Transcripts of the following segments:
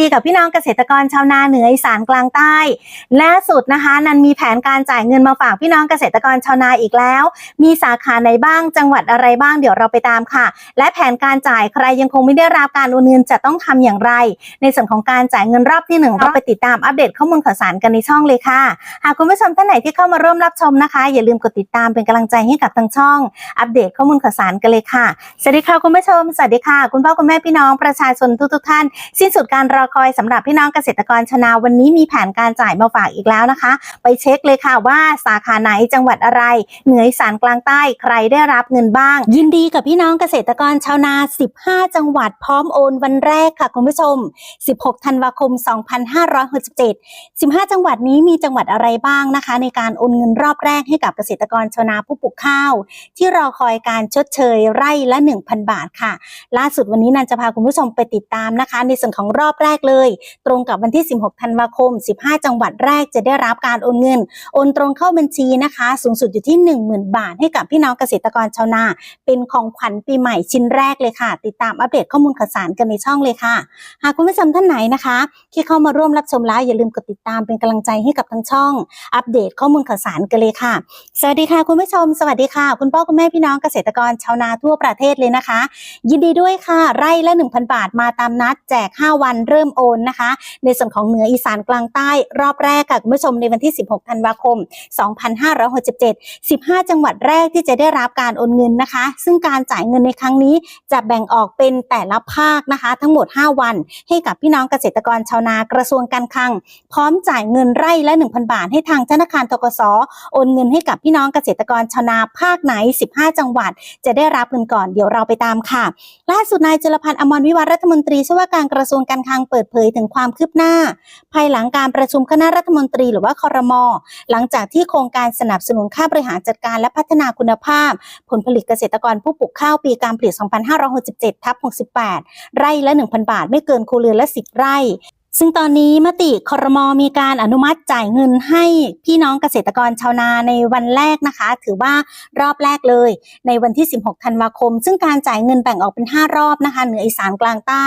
ดีกับพี่น้องเกษตรกรชาวนาเหนืออีสานกลางใต้ล่าสุดนะคะ นันมีแผนการจ่ายเงินมาฝากพี่น้องเกษตรกรชาวนาอีกแล้ว มีสาขาไหนบ้างจังหวัดอะไรบ้างเดี๋ยวเราไปตามค่ะ และแผนการจ่ายใครยังคงไม่ได้รับการโอนเงินจะต้องทำอย่างไร ในส่วนของการจ่ายเงินรอบที่หนึ่งเราไปติดตามอัปเดตข้อมูลข่าวสารกันในช่องเลยค่ะหากคุณผู้ชมท่านไหนที่เข้ามาร่วมรับชมนะคะ อย่าลืมกดติดตามเป็นกำลังใจให้กับทางช่อง อัปเดตข้อมูลข่าวสารกันเลยค่ะสวัสดีค่ะคุณผู้ชมสวัสดีค่ะ คุณพ่อคุณแม่พี่น้องประชาชนทุกๆท่าน สิ้นสุดการรอคอยสำหรับพี่น้องเกษตรกรชนาวันนี้มีแผนการจ่ายมาฝากอีกแล้วนะคะ ไปเช็คเลยค่ะว่าสาขาไหนจังหวัดอะไร เหนืออีสานกลางใต้ใครได้รับเงินบ้าง ยินดีกับพี่น้องเกษตรกรชาวนา 15 จังหวัดพร้อมโอนวันแรกค่ะคุณผู้ชม 16 ธันวาคม 2567 15 จังหวัดนี้มีจังหวัดอะไรบ้างนะคะ ในการโอนเงินรอบแรกให้กับเกษตรกรชาวนาผู้ปลูกข้าว ที่รอคอยการชดเชยไร่ละ 1,000 บาทค่ะ ล่าสุดวันนี้นันจะพาคุณผู้ชมไปติดตามนะคะ ในส่วนของรอบแรกเลย ตรงกับวันที่ 16 ธันวาคม 15 จังหวัดแรกจะได้รับการโอนเงิน โอนตรงเข้าบัญชีนะคะ สูงสุดอยู่ที่ 10,000 บาท ให้กับพี่น้องเกษตรกรชาวนา เป็นของขวัญปีใหม่ชิ้นแรกเลยค่ะ ติดตามอัปเดตข้อมูลข่าวสารกันในช่องเลยค่ะ หากคุณผู้ชมท่านไหนนะคะ ที่เข้ามาร่วมรับชมแล้วอย่าลืมกดติดตามเป็นกำลังใจให้กับทั้งช่อง อัปเดตข้อมูลข่าวสารกันเลยค่ะ สวัสดีค่ะคุณผู้ชม สวัสดีค่ะ คุณพ่อคุณแม่พี่น้องเกษตรกรชาวนาทั่วประเทศเลยนะคะ ยินดีด้วยค่ะ ไร่ละ 1,000 บาทมาตามนัดแจก 5 วันเริ่มโอนนะคะ ในส่วนของเหนืออีสานกลางใต้รอบแรกค่ะคุณผู้ชมในวันที่ 16 ธันวาคม 2567 15 จังหวัดแรกที่จะได้รับการโอนเงินนะคะ ซึ่งการจ่ายเงินในครั้งนี้จะแบ่งออกเป็นแต่ละภาคนะคะ ทั้งหมด 5 วัน ให้กับพี่น้องเกษตรกรชาวนากระทรวงการคลัง พร้อมจ่ายเงินไร่ละ 1,000 บาท ให้ทางธนาคารทกสโอนเงินให้กับพี่น้องเกษตรกรชาวนาภาคไหน 15 จังหวัด จะได้รับเงินก่อนเดี๋ยวเราไปตามค่ะ ล่าสุดนายจุลพันธ์อมรวิวัฒน์รัฐมนตรีช่วยว่าการกระทรวงการคลังเปิดเผยถึงความคืบหน้า ภายหลังการประชุมคณะรัฐมนตรีหรือว่าคอรมอหลังจากที่โครงการสนับสนุนค่าบริหารจัดการและพัฒนาคุณภาพ ผลผลิตเกษตรกรผู้ปลูกข้าวปีการผลิต 2567ทับ68 ไร่ละ 1,000 บาท ไม่เกินครัวเรือนละ 10 ไร่ ซึ่งตอนนี้มติคอรมอมีการอนุมัติจ่ายเงินให้พี่น้องเกษตรกรชาวนาในวันแรกนะคะ ถือว่ารอบแรกเลย ในวันที่ 16 ธันวาคม ซึ่งการจ่ายเงินแบ่งออกเป็น 5 รอบนะคะ เหนืออีสานกลางใต้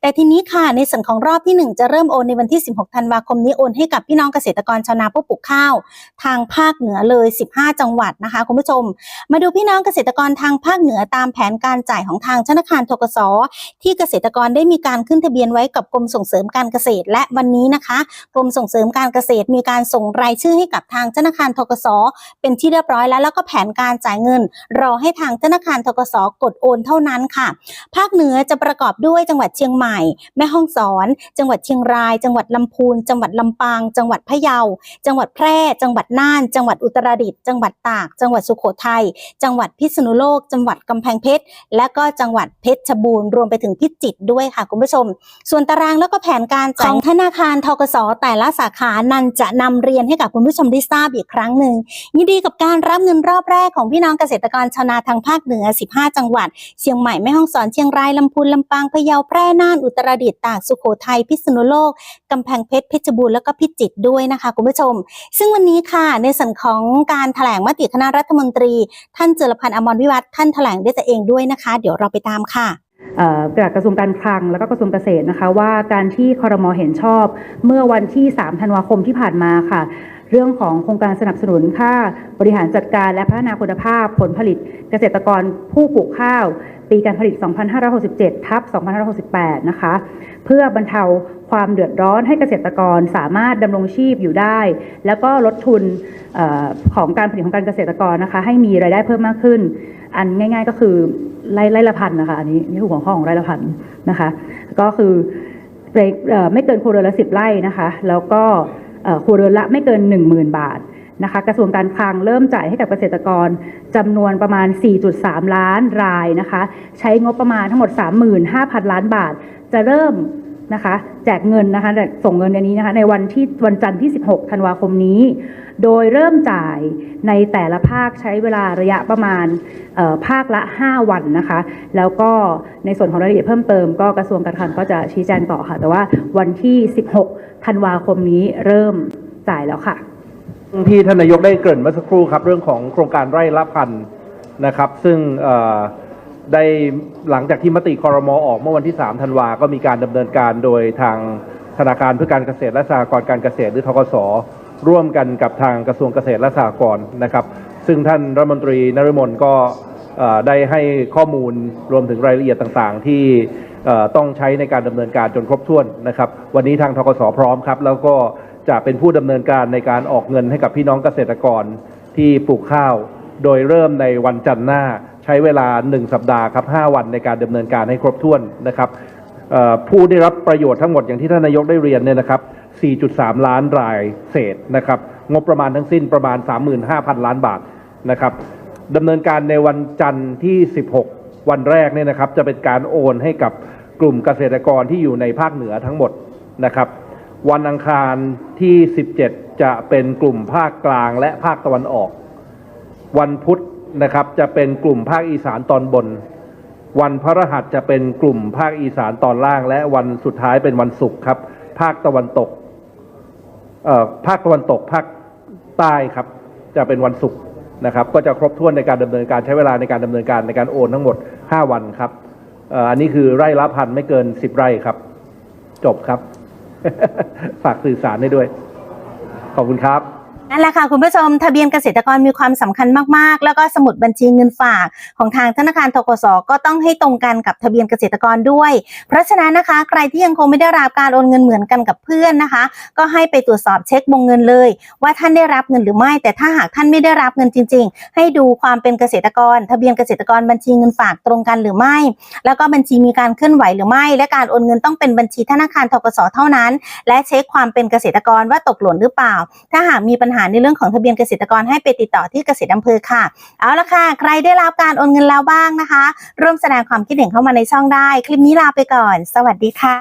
แต่ทีนี้ค่ะในส่วนของรอบที่ 1 จะเริ่มโอนในวันที่ 16 ธันวาคมนี้โอนให้กับพี่น้องเกษตรกรชาวนาผู้ปลูกข้าว ทางภาคเหนือเลย 15 จังหวัดนะคะคุณผู้ชม มาดูพี่น้องเกษตรกรทางภาคเหนือตามแผนการจ่ายของทางธนาคารทกสที่เกษตรกรได้มีการขึ้นทะเบียนไว้กับกรมส่งเสริมการเกษตร และวันนี้นะคะกรมส่งเสริมการเกษตรมีการส่งรายชื่อให้กับทางธนาคารทกสเป็นที่เรียบร้อยแล้วแล้วก็แผนการจ่ายเงิน รอให้ทางธนาคารทกสกดโอนเท่านั้นค่ะ ภาคเหนือจะประกอบด้วยจังหวัดเชียงใหม่ แม่ฮ่องสอน จังหวัดเชียงราย จังหวัดลำพูน จังหวัดลำปาง จังหวัดพะเยา จังหวัดแพร่ จังหวัดน่าน จังหวัดอุตรดิตถ์จังหวัดตาก จังหวัดสุโขทัยจังหวัดพิษณุโลก จังหวัดกำแพงเพชรและก็จังหวัดเพชรบูรณ์รวมไปถึงพิจิตรด้วยค่ะคุณผู้ชม ส่วนตารางแล้วก็แผนการของธนาคารทกสแต่ละสาขานั้นจะนำเรียนให้กับคุณผู้ชมได้ทราบอีกครั้งหนึ่งยินดีกับการรับเงินรอบแรกของพี่น้องเกษตรกรชาวนาทางภาคเหนือ 15 จังหวัด เชียงใหม่แม่ฮ่องสอนเชียงรายลำพูนลำปางพะเยาแพร่น่านอุตรดิตถ์ตากสุโขทัยพิษณุโลกกำแพงเพชรเพชรบูรณ์แล้วก็พิจิตรด้วยนะคะคุณผู้ชม ซึ่งวันนี้ค่ะในส่วนของการแถลงมติคณะรัฐมนตรี ท่านจุลพันธ์อมรวิวัฒน์ท่านแถลงด้วยตัวเองด้วยนะคะ เดี๋ยวเราไปตามค่ะ จากกระทรวงการคลังแล้วก็กระทรวงเกษตรนะคะ ว่าการที่คอรมอเห็นชอบ เมื่อวันที่ 3 ธันวาคมที่ผ่านมาค่ะ เรื่องของโครงการสนับสนุนค่าบริหารจัดการและพัฒนาคุณภาพผลผลิตเกษตรกรผู้ปลูกข้าว ปีการผลิต 2567 ทับ 2568 นะคะ เพื่อบรรเทาความเดือดร้อนให้เกษตรกรสามารถดำรงชีพอยู่ได้ แล้วก็ลดทุนออของการผลิตของการเกษตรกรนะคะ ให้มีรายได้เพิ่มมากขึ้น อันง่าย ๆ ก็คือ ไร่ไร่ละพันนะคะ อันนี้นี่คือหัวข้อของไร่ละพันนะคะ ก็คือไม่เกินครัวเรือนละสิบไร่นะคะ แล้วก็ครัวเรือนละไม่เกิน 10,000 บาทนะคะกระทรวงการคลังเริ่มจ่ายให้กับเกษตรกรจำนวนประมาณ 4.3 ล้านรายนะคะ ใช้งบประมาณทั้งหมด 35,000 ล้านบาท จะเริ่มนะคะ แจกเงินนะคะส่งเงินอันนี้นะคะ ในวันที่วันจันทร์ที่ 16 ธันวาคมนี้ โดยเริ่มจ่ายในแต่ละภาคใช้เวลาระยะประมาณภาคละ 5 วันนะคะ แล้วก็ในส่วนของรายละเอียดเพิ่มเติมก็กระทรวงการคลังก็จะชี้แจงต่อค่ะ แต่ว่าวันที่ 16 ธันวาคมนี้เริ่มจ่ายแล้วค่ะ ที่ท่านนายกได้เกริ่นเมื่อสักครู่ครับเรื่องของโครงการไร่ละพันนะครับ ซึ่งได้หลังจากที่มติคอรมอออกเมื่อวันที่ 3 ธันวา ก็มีการดำเนินการโดยทางธนาคารเพื่อการเกษตรและสหกรณ์การเกษตรหรือทกส ร่วมกันกับทางกระทรวงเกษตรและสหกรณ์นะครับ ซึ่งท่านรัฐมนตรีนฤมลก็ได้ให้ข้อมูลรวมถึงรายละเอียดต่างๆ ที่ต้องใช้ในการดำเนินการจนครบถ้วนนะครับ วันนี้ทางทกสพร้อมครับ แล้วก็จะเป็นผู้ดำเนินการในการออกเงินให้กับพี่น้องเกษตรกรที่ปลูกข้าว โดยเริ่มในวันจันทร์หน้า ใช้เวลา 1 สัปดาห์ครับ 5 วันในการดำเนินการให้ครบถ้วนนะครับผู้ได้รับประโยชน์ทั้งหมดอย่างที่ท่านนายกได้เรียนเนี่ยนะครับ 4.3 ล้านรายเศษนะครับ งบประมาณทั้งสิ้นประมาณ 35,000 ล้านบาทนะครับดำเนินการในวันจันทร์ที่ 16 วันแรกเนี่ยนะครับ จะเป็นการโอนให้กับกลุ่มเกษตรกรที่อยู่ในภาคเหนือทั้งหมดนะครับ วันอังคารที่ 17 จะเป็นกลุ่มภาคกลางและภาคตะวันออก วันพุธนะครับจะเป็นกลุ่มภาคอีสานตอนบน วันพฤหัสจะเป็นกลุ่มภาคอีสานตอนล่าง และวันสุดท้ายเป็นวันศุกร์ครับ ภาคตะวันตก ภาคตะวันตกภาคใต้ครับ จะเป็นวันศุกร์นะครับ ก็จะครบถ้วนในการดำเนินการใช้เวลาในการดำเนินการในการโอนทั้งหมด 5 วันครับอ,อ,อันนี้คือไร่ละพันไม่เกิน 10 ไร่ครับ จบครับ ฝากสื่อสารได้ด้วย ขอบคุณครับ นั่นแหละค่ะคุณผู้ชมทะเบียนเกษตรกรมีความสำคัญมากๆ แล้วก็สมุดบัญชีเงินฝากของทางธนาคารทกสก็ต้องให้ตรงกันกับทะเบียนเกษตรกรด้วย เพราะฉะนั้นนะคะ ใครที่ยังคงไม่ได้รับการโอนเงินเหมือนกันกับเพื่อนนะคะ ก็ให้ไปตรวจสอบเช็ควงเงินเลย ว่าท่านได้รับเงินหรือไม่ แต่ถ้าหากท่านไม่ได้รับเงินจริง ๆ ให้ดูความเป็นเกษตรกร ทะเบียนเกษตรกรบัญชีเงินฝากตรงกันหรือไม่ แล้วก็บัญชีมีการเคลื่อนไหวหรือไม่ และการโอนเงินต้องเป็นบัญชีธนาคารทกสเท่านั้น และเช็คความเป็นเกษตรกรว่าตกหล่นหรือเปล่า ถ้าหากมีปัญหาในเรื่องของทะเบียนเกษตรกรให้ไปติดต่อที่เกษตรอำเภอค่ะ เอาละค่ะ ใครได้รับการโอนเงินแล้วบ้างนะคะ ร่วมแสดงความคิดเห็นเข้ามาในช่องได้ คลิปนี้ลาไปก่อน สวัสดีค่ะ